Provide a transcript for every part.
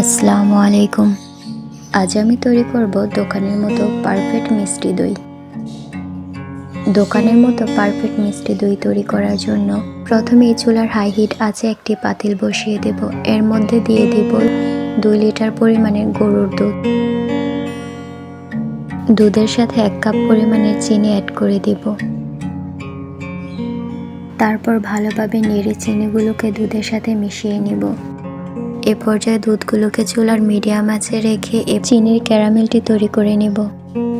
আসসালামু আলাইকুম। আজ আমি তৈরি করব দোকানের মতো পারফেক্ট মিষ্টি দই। দোকানের মতো পারফেক্ট মিষ্টি দই তৈরি করার জন্য প্রথমে চুলার হাই হিট আছে একটি পাতিল বসিয়ে দেব। এর মধ্যে দিয়ে দেব দুই লিটার পরিমাণের গরুর দুধ। দুধের সাথে এক কাপ পরিমাণের চিনি অ্যাড করে দেব। তারপর ভালোভাবে নেড়ে চিনিগুলোকে দুধের সাথে মিশিয়ে নিব। এ পর্যায়ে দুধগুলোকে চুলার মিডিয়াম আঁচে রেখে এ চিনির ক্যারামেলটি তৈরি করে নেব।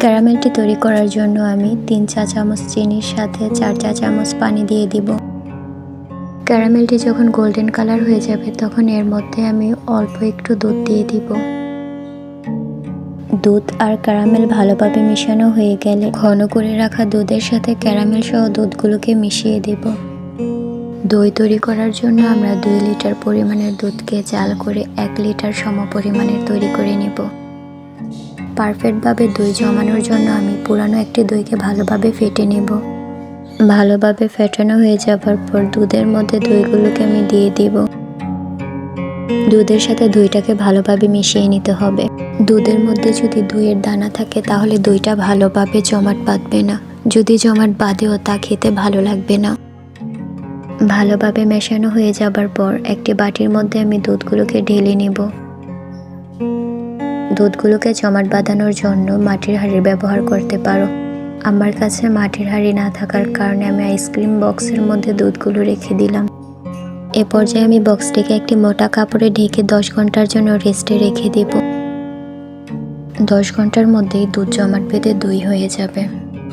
ক্যারামেলটি তৈরি করার জন্য আমি তিন চা চামচ চিনির সাথে চার চা চামচ পানি দিয়ে দিব। ক্যারামেলটি যখন গোল্ডেন কালার হয়ে যাবে তখন এর মধ্যে আমি অল্প একটু দুধ দিয়ে দিব। দুধ আর ক্যারামেল ভালোভাবে মিশানো হয়ে গেলে ঘন করে রাখা দুধের সাথে ক্যারামেল সহ দুধগুলোকে মিশিয়ে দেব। দই তৈরি করার জন্য আমরা দুই লিটার পরিমাণের দুধকে জাল করে এক লিটার সম পরিমাণের তৈরি করে নেব। পারফেক্টভাবে দই জমানোর জন্য আমি পুরানো একটি দইকে ভালোভাবে ফেটে নেব। ভালোভাবে ফেটানো হয়ে যাবার পর দুধের মধ্যে দইগুলোকে আমি দিয়ে দিব। দুধের সাথে দইটাকে ভালোভাবে মিশিয়ে নিতে হবে। দুধের মধ্যে যদি দইয়ের দানা থাকে, তাহলে দইটা ভালোভাবে জমাট বাঁধবে না। যদি জমাট বাঁধেও, তা খেতে ভালো লাগবে না। ভালোভাবে মেশানো হয়ে যাবার পর, একটি বাটির মধ্যে আমি দুধগুলোকে ঢেলে নেব। দুধগুলোকে জমাট বাঁধানোর জন্য মাটির হাঁড়ির ব্যবহার করতে পারো। আমার কাছে মাটির হাঁড়ি না থাকার কারণে আমি আইসক্রিম বক্সের মধ্যে দুধগুলো রেখে দিলাম। এ পর্যায়ে আমি বক্সটিকে একটি মোটা কাপড়ে ঢেকে দশ ঘণ্টার জন্য রেস্টে রেখে দেব। দশ ঘণ্টার মধ্যেই দুধ জমাট বেঁধে দই হয়ে যাবে।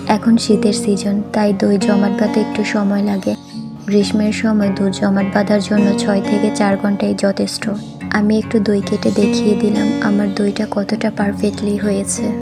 এখন শীতের সিজন, তাই দই জমাট বাঁধতে একটু সময় লাগে। গ্রীষ্মের সময় দুধ জমাট বাঁধার জন্য ছয় থেকে চার ঘন্টাই যথেষ্ট। আমি একটু দই কেটে দেখিয়ে দিলাম, আমার দইটা কতটা পারফেক্টলি হয়েছে।